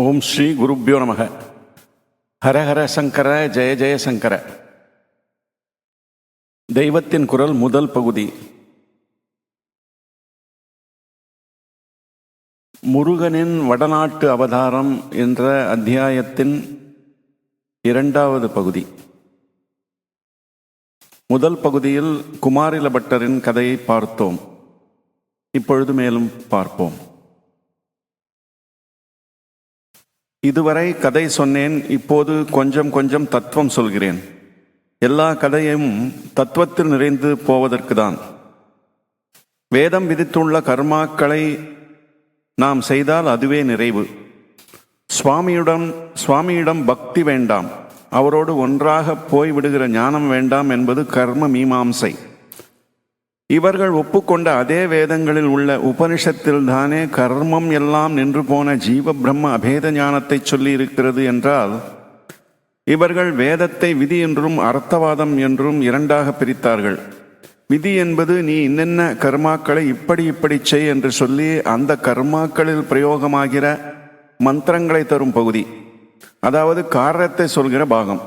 ஓம் ஸ்ரீ குருப்பியோ நமக. ஹர ஹர சங்கர ஜெய ஜெய சங்கர. தெய்வத்தின் குரல் முதல் பகுதி. முருகனின் வடநாட்டு அவதாரம் என்ற அத்தியாயத்தின் இரண்டாவது பகுதி. முதல் பகுதியில் குமாரில பட்டரின் கதையை பார்த்தோம். இப்பொழுது மேலும் பார்ப்போம். இதுவரை கதை சொன்னேன் இப்போது கொஞ்சம் கொஞ்சம் தத்துவம் சொல்கிறேன். எல்லா கதையும் தத்துவத்தில் நிறைந்து போவதற்கு தான் வேதம் விதித்துள்ள கர்மாக்களை நாம் செய்தால் அதுவே நிறைவு. சுவாமியிடம் சுவாமியிடம் பக்தி வேண்டாம். அவரோடு ஒன்றாக போய்விடுகிற ஞானம் வேண்டாம் என்பது கர்ம மீமாம்சை. இவர்கள் ஒப்புக்கொண்ட அதே வேதங்களில் உள்ள உபனிஷத்தில் தானே கர்மம் எல்லாம் நின்று போன ஜீவ பிரம்ம அபேத ஞானத்தை சொல்லி இருக்கிறது என்றால் இவர்கள் வேதத்தை விதி என்றும் அர்த்தவாதம் என்றும் இரண்டாக பிரித்தார்கள். விதி என்பது நீ இன்னென்ன கர்மாக்களை இப்படி இப்படி செய் என்று சொல்லி அந்த கர்மாக்களில் பிரயோகமாகிற மந்திரங்களை தரும் பகுதி. அதாவது காரியத்தை சொல்கிற பாகம்.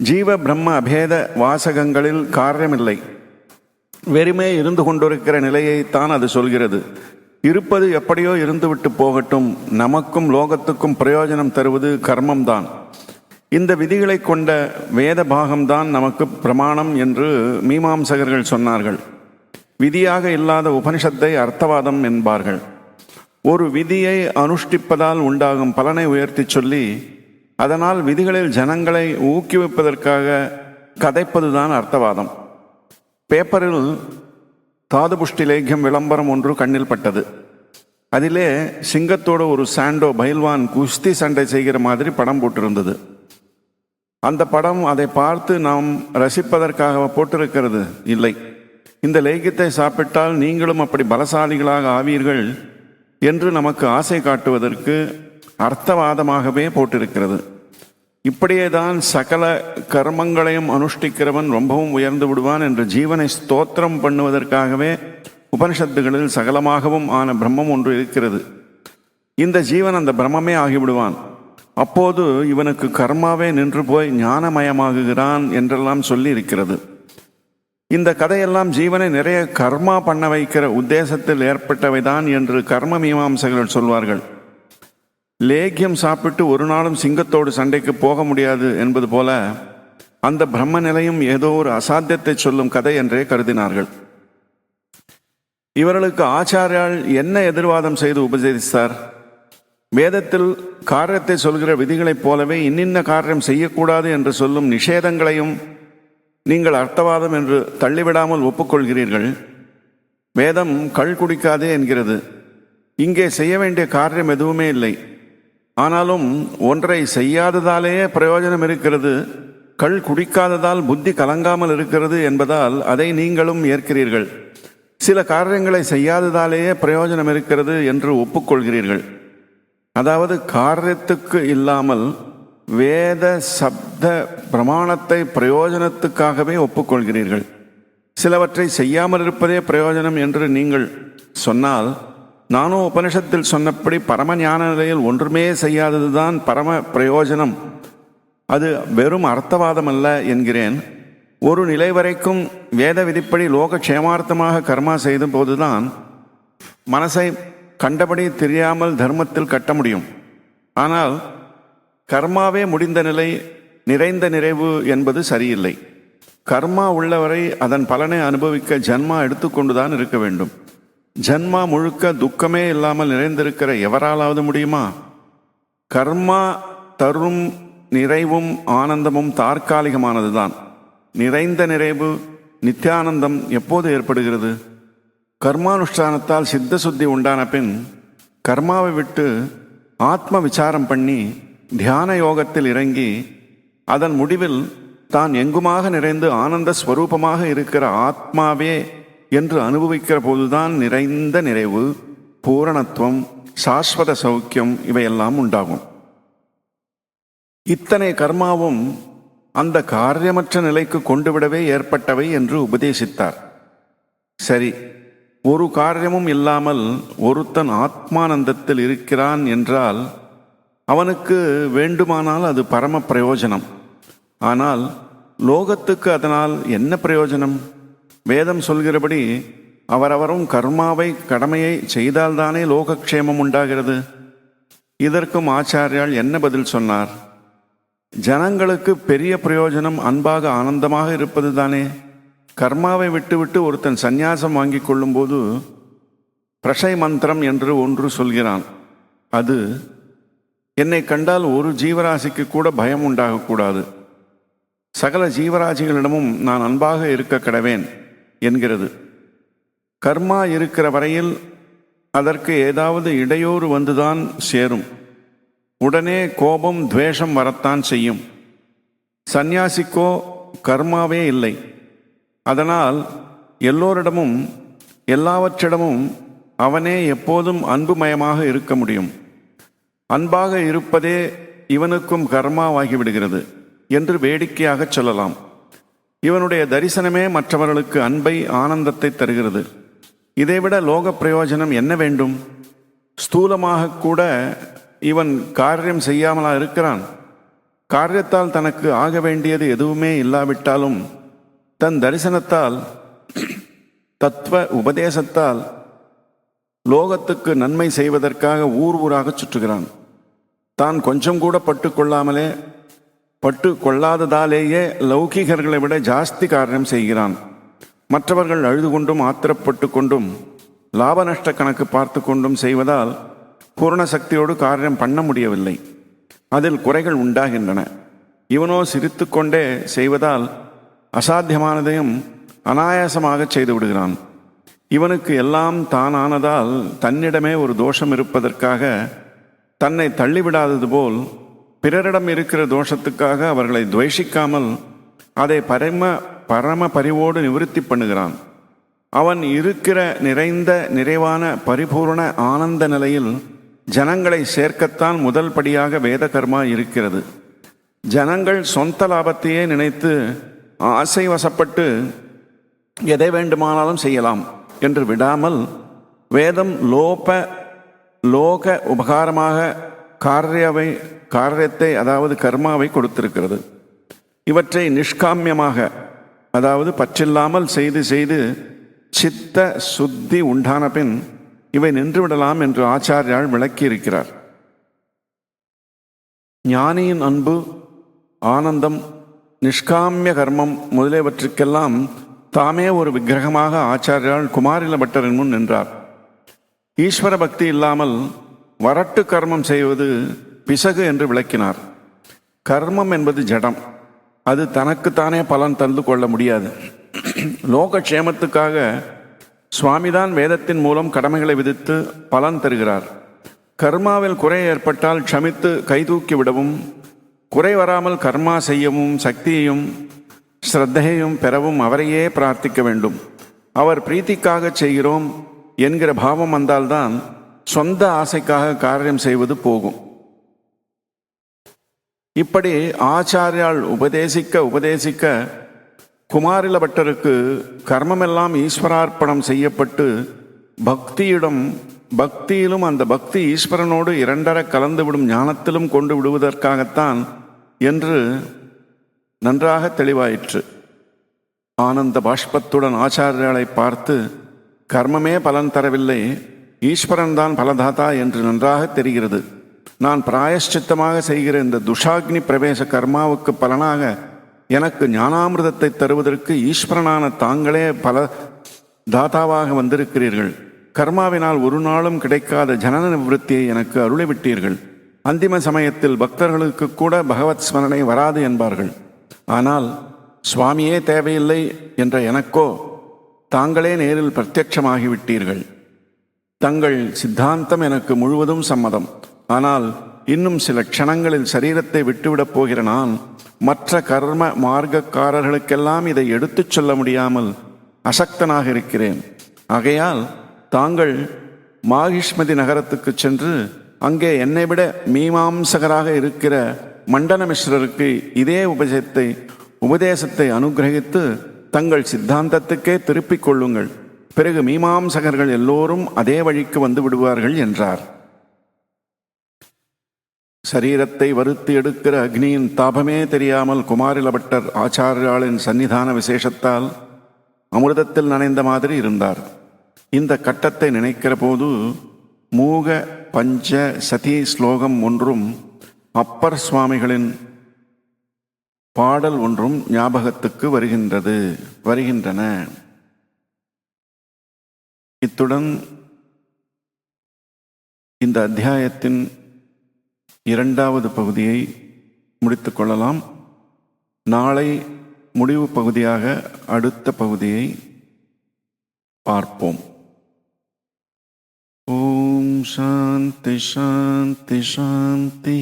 ஜீவ பிரம்ம அபேத வாசகங்களில் காரியமில்லை. வெறுமே இருந்து கொண்டிருக்கிற நிலையைத்தான் அது சொல்கிறது. இருப்பது எப்படியோ இருந்துவிட்டு போகட்டும் நமக்கும் லோகத்துக்கும் பிரயோஜனம் தருவது கர்மம்தான். இந்த விதிகளை கொண்ட வேத பாகம்தான் நமக்கு பிரமாணம் என்று மீமாம்சகர்கள் சொன்னார்கள். விதியாக இல்லாத உபனிஷத்தை அர்த்தவாதம் என்பார்கள். ஒரு விதியை அனுஷ்டிப்பதால் உண்டாகும் பலனை உயர்த்தி சொல்லி அதனால் விதிகளில் ஜனங்களை ஊக்குவிப்பதற்காக கதைப்பதுதான் அர்த்தவாதம். பேப்பரில் தாதுபுஷ்டி லேக்கியம் விளம்பரம் ஒன்று கண்ணில் பட்டது. அதிலே சிங்கத்தோட ஒரு சாண்டோ பைல்வான் குஸ்தி சண்டை செய்கிற மாதிரி படம் போட்டிருந்தது. அந்த படம் அதை பார்த்து நாம் ரசிப்பதற்காக போட்டிருக்கிறது இல்லை. இந்த லேகியத்தை சாப்பிட்டால் நீங்களும் அப்படி பலசாலிகளாக ஆவீர்கள் என்று நமக்கு ஆசை காட்டுவதற்கு அர்த்தவாதமாகவே போட்டிருக்கிறது. இப்படியே தான் சகல கர்மங்களையும் அனுஷ்டிக்கிறவன் ரொம்பவும் உயர்ந்து விடுவான் என்று ஜீவனை ஸ்தோத்திரம் பண்ணுவதற்காகவே உபனிஷத்துகளில் சகலமாகவும் ஆன பிரம்மம் ஒன்று இருக்கிறது. இந்த ஜீவன் அந்த பிரம்மமே ஆகிவிடுவான். அப்போது இவனுக்கு கர்மாவே நின்று போய் ஞானமயமாகுகிறான் என்றெல்லாம் சொல்லி இருக்கிறது இந்த கதையெல்லாம் ஜீவனை நிறைய கர்மா பண்ண வைக்கிற உத்தேசத்தில் ஏற்பட்டவைதான் என்று கர்ம மீமாம்சகர்கள் சொல்வார்கள். லேக்கியம் சாப்பிட்டு ஒரு நாளும் சிங்கத்தோடு சண்டைக்கு போக முடியாது என்பது போல அந்த பிரம்ம நிலையும் ஏதோ ஒரு அசாத்தியத்தை சொல்லும் கதை என்றே கருதினார்கள். இவர்களுக்கு ஆச்சாரியால் என்ன எதிர்வாதம் செய்து உபதேசித்தார்? வேதத்தில் காரியத்தை சொல்கிற விதிகளைப் போலவே இன்னின்ன காரியம் செய்யக்கூடாது என்று சொல்லும் நிஷேதங்களையும் நீங்கள் அர்த்தவாதம் என்று தள்ளிவிடாமல் ஒப்புக்கொள்கிறீர்கள். வேதம் கள் குடிக்காதே என்கிறது. இங்கே செய்ய வேண்டிய காரியம் எதுவுமே இல்லை. ஆனாலும் ஒன்றை செய்யாததாலேயே பிரயோஜனம் இருக்கிறது. கள் குடிக்காததால் புத்தி கலங்காமல் இருக்கிறது என்பதால் அதை நீங்களும் ஏற்கிறீர்கள். சில காரியங்களை செய்யாததாலேயே பிரயோஜனம் இருக்கிறது என்று ஒப்புக்கொள்கிறீர்கள். அதாவது காரியத்துக்கு இல்லாமல் வேத சப்த பிரமாணத்தை பிரயோஜனத்துக்காகவே ஒப்புக்கொள்கிறீர்கள். சிலவற்றை செய்யாமல் இருப்பதே பிரயோஜனம் என்று நீங்கள் சொன்னால் நானும் உபனிஷத்தில் சொன்னபடி பரம ஞான நிலையில் ஒன்றுமே செய்யாததுதான் பரம பிரயோஜனம். அது வெறும் அர்த்தவாதம் அல்ல என்கிறேன். ஒரு நிலை வரைக்கும் வேத விதிப்படி லோக க்ஷேமார்த்தமாக கர்மா செய்த போதுதான் மனசை கண்டபடி தெரியாமல் தர்மத்தில் கட்ட முடியும். ஆனால் கர்மாவே முடிந்த நிலை நிறைந்த நிறைவு என்பது சரியில்லை. கர்மா உள்ளவரை அதன் பலனை அனுபவிக்க ஜன்மா எடுத்துக்கொண்டுதான் இருக்க வேண்டும். ஜன்மா முழுக்க துக்கமே இல்லாமல் நிறைந்திருக்கிற எவராலாவது முடியுமா? கர்மா தரும் நிறைவும் ஆனந்தமும் தற்காலிகமானதுதான் நிறைந்த நிறைவு நித்தியானந்தம் எப்போது ஏற்படுகிறது? கர்மானுஷ்டானத்தால் சித்த சுத்தி உண்டான பின் கர்மாவை விட்டு ஆத்ம விசாரம் பண்ணி தியான யோகத்தில் இறங்கி அதன் முடிவில் தான் எங்குமாக நிறைந்து ஆனந்த ஸ்வரூபமாக இருக்கிற ஆத்மாவே என்று அனுபவிக்கிற போதுதான் நிறைந்த நிறைவு பூரணத்துவம் சாஸ்வத சௌக்கியம் இவையெல்லாம் உண்டாகும். இத்தனை கர்மாவும் அந்த காரியமற்ற நிலைக்கு கொண்டுவிடவே ஏற்பட்டவை என்று உபதேசித்தார். சரி ஒரு காரியமும் இல்லாமல் ஒருத்தன் ஆத்மானந்தத்தில் இருக்கிறான் என்றால் அவனுக்கு வேண்டுமானால் அது பரம பிரயோஜனம். ஆனால் லோகத்துக்கு அதனால் என்ன பிரயோஜனம்? வேதம் சொல்கிறபடி அவரவரும் கர்மாவை கடமையை செய்தால்தானே லோகக்ஷேமம் உண்டாகிறது. இதற்கும் ஆச்சாரியால் என்ன பதில் சொன்னார்? ஜனங்களுக்கு பெரிய பிரயோஜனம் அன்பாக ஆனந்தமாக இருப்பது தானே கர்மாவை விட்டுவிட்டு ஒருத்தன் சந்நியாசம் வாங்கி கொள்ளும்போது பிரஷை மந்திரம் என்று ஒன்று சொல்கிறான். அது என்னை கண்டால் ஒரு ஜீவராசிக்கு கூட பயம் உண்டாகக்கூடாது. சகல ஜீவராசிகளிடமும் நான் அன்பாக இருக்க கடவேன் என்கிறது. கர்மா இருக்கிற வரையில் அதற்கு ஏதாவது இடையூறு வந்துதான் சேரும். உடனே கோபம் துவேஷம் வரத்தான் செய்யும். சந்நியாசிக்கோ கர்மாவே இல்லை. அதனால் எல்லோரிடமும் எல்லாவற்றிடமும் அவனே எப்போதும் அன்புமயமாக இருக்க முடியும். அன்பாக இருப்பதே இவனுக்கும் கர்மாவாகிவிடுகிறது என்று வேடிக்கையாக சொல்லலாம். இவனுடைய தரிசனமே மற்றவர்களுக்கு அன்பை ஆனந்தத்தை தருகிறது. இதைவிட லோக பிரயோஜனம் என்ன வேண்டும்? ஸ்தூலமாக கூட இவன் காரியம் செய்யாமலா இருக்கிறான். காரியத்தால் தனக்கு ஆக வேண்டியது எதுவுமே இல்லாவிட்டாலும் தன் தரிசனத்தால் தத்துவ உபதேசத்தால் லோகத்துக்கு நன்மை செய்வதற்காக ஊர் ஊராக சுற்றுகிறான். தான் கொஞ்சம் கூட பட்டு கொள்ளாமலே பட்டு கொள்ளாததாலேயே லௌகிகர்களை விட ஜாஸ்தி காரியம் செய்கிறான். மற்றவர்கள் அழுது கொண்டும் ஆத்திரப்பட்டு கொண்டும் லாப நஷ்ட கணக்கு பார்த்து கொண்டும் செய்வதால் பூரண சக்தியோடு காரியம் பண்ண முடியவில்லை. அதில் குறைகள் உண்டாகின்றன. இவனோ சிரித்துக்கொண்டே செய்வதால் அசாத்தியமானதையும் அனாயாசமாக செய்து விடுகிறான் இவனுக்கு எல்லாம் தானானதால் தன்னிடமே ஒரு தோஷம் இருப்பதற்காக தன்னை தள்ளிவிடாதது போல் பிறரிடம் இருக்கிற தோஷத்துக்காக அவர்களை துவேஷிக்காமல் அதை பரம பரம பரிவோடு நிவிருத்தி பண்ணுகிறான். அவன் இருக்கிற நிறைந்த நிறைவான பரிபூர்ண ஆனந்த நிலையில் ஜனங்களை சேர்க்கத்தான் முதல் படியாக வேத கர்மா இருக்கிறது. ஜனங்கள் சொந்த லாபத்தையே நினைத்து ஆசை வசப்பட்டு எதை வேண்டுமானாலும் செய்யலாம் என்று விடாமல் வேதம் லோப லோக உபகாரமாக காரியவை காரியத்தை அதாவது கர்மாவை கொடுத்திருக்கிறது. இவற்றை நிஷ்காமியமாக அதாவது பற்றில்லாமல் செய்து செய்து சித்த சுத்தி உண்டான பின் இவை நின்றுவிடலாம் என்று ஆச்சாரியால் விளக்கியிருக்கிறார். ஞானியின் அன்பு ஆனந்தம் நிஷ்காமிய கர்மம் முதலியவற்றுக்கெல்லாம் தாமே ஒரு விக்கிரகமாக ஆச்சாரியால் குமாரில பட்டரின் முன் நின்றார். ஈஸ்வர பக்தி இல்லாமல் வரட்டு கர்மம் செய்வது பிசகு என்று விளக்கினார். கர்மம் என்பது ஜடம். அது தனக்குத்தானே பலன் தந்து கொள்ள முடியாது. லோகக்ஷேமத்துக்காக சுவாமிதான் வேதத்தின் மூலம் கடமைகளை விதித்து பலன் தருகிறார். கர்மாவில் குறை ஏற்பட்டால் க்ஷமித்து கைதூக்கி விடவும் குறை வராமல் கர்மா செய்யவும் சக்தியையும் ஸ்ரத்தையையும் பெறவும் அவரையே பிரார்த்திக்க வேண்டும். அவர் பிரீத்திக்காக செய்கிறோம் என்கிற பாவம் வந்தால்தான் சொந்த ஆசைக்காக காரியம் செய்வது போகும். இப்படி ஆச்சாரியால் உபதேசிக்க உபதேசிக்க குமாரில பட்டருக்கு கர்மமெல்லாம் ஈஸ்வரார்ப்பணம் செய்யப்பட்டு பக்தியிடம் பக்தியிலும் அந்த பக்தி ஈஸ்வரனோடு இரண்டர கலந்துவிடும் ஞானத்திலும் கொண்டு விடுவதற்காகத்தான் என்று நன்றாக தெளிவாயிற்று. ஆனந்த பாஷ்பத்துடன் ஆச்சாரியாலை பார்த்து கர்மமே பலன் தரவில்லை ஈஸ்வரன் தான் பலதாத்தா என்று நன்றாக தெரிகிறது. நான் பிராயஷ்சித்தமாக செய்கிற இந்த துஷாக்னி பிரவேச கர்மாவுக்கு பலனாக எனக்கு ஞானாமிரதத்தை தருவதற்கு ஈஸ்வரனான தாங்களே பல தாதாவாக வந்திருக்கிறீர்கள். கர்மாவினால் ஒரு நாளும் கிடைக்காத ஜனன நிவൃத்தியை எனக்கு அருளிவிட்டீர்கள். அந்திம சமயத்தில் பக்தர்களுக்கு கூட பகவத் ஸ்மரணை வராது என்பார்கள். ஆனால் சுவாமியே தேவையில்லை என்ற எனக்கோ தாங்களே நேரில் பிரத்யட்சமாகிவிட்டீர்கள். தங்கள் சித்தாந்தம் எனக்கு முழுவதும் சம்மதம். ஆனால் இன்னும் சில க்ஷணங்களில் சரீரத்தை விட்டுவிடப் போகிற நான் மற்ற கர்ம மார்க்கக்காரர்களுக்கெல்லாம் இதை எடுத்துச் சொல்ல முடியாமல் அசக்தனாக இருக்கிறேன். ஆகையால் தாங்கள் மாகிஷ்மதி நகரத்துக்கு சென்று அங்கே என்னை விட மீமாம்சகராக இருக்கிற மண்டன மிஸ்ரருக்கு இதே உபதேசத்தை உபதேசத்தை அனுகிரகித்து தங்கள் சித்தாந்தத்துக்கே திருப்பிக் கொள்ளுங்கள். பிறகு மீமாம்சகர்கள் எல்லோரும் அதே வழிக்கு வந்து விடுவார்கள் என்றார். சரீரத்தை வறுத்து எடுக்கிற அக்னியின் தாபமே தெரியாமல் குமாரிலபட்டர் ஆச்சாரியாளின் சன்னிதான விசேஷத்தால் அமிர்தத்தில் நனைந்த மாதிரி இருந்தார். இந்த கட்டத்தை நினைக்கிற போது மூக பஞ்ச சதி ஸ்லோகம் ஒன்றும் அப்பர் சுவாமிகளின் பாடல் ஒன்றும் ஞாபகத்துக்கு வருகின்றது வருகின்றன. இத்துடன் இந்த அத்தியாயத்தின் இரண்டாவது பகுதியை முடித்து கொள்ளலாம். நாளை முடிவு பகுதியாக அடுத்த பகுதியை பார்ப்போம். ஓம் சாந்தி சாந்தி சாந்தி.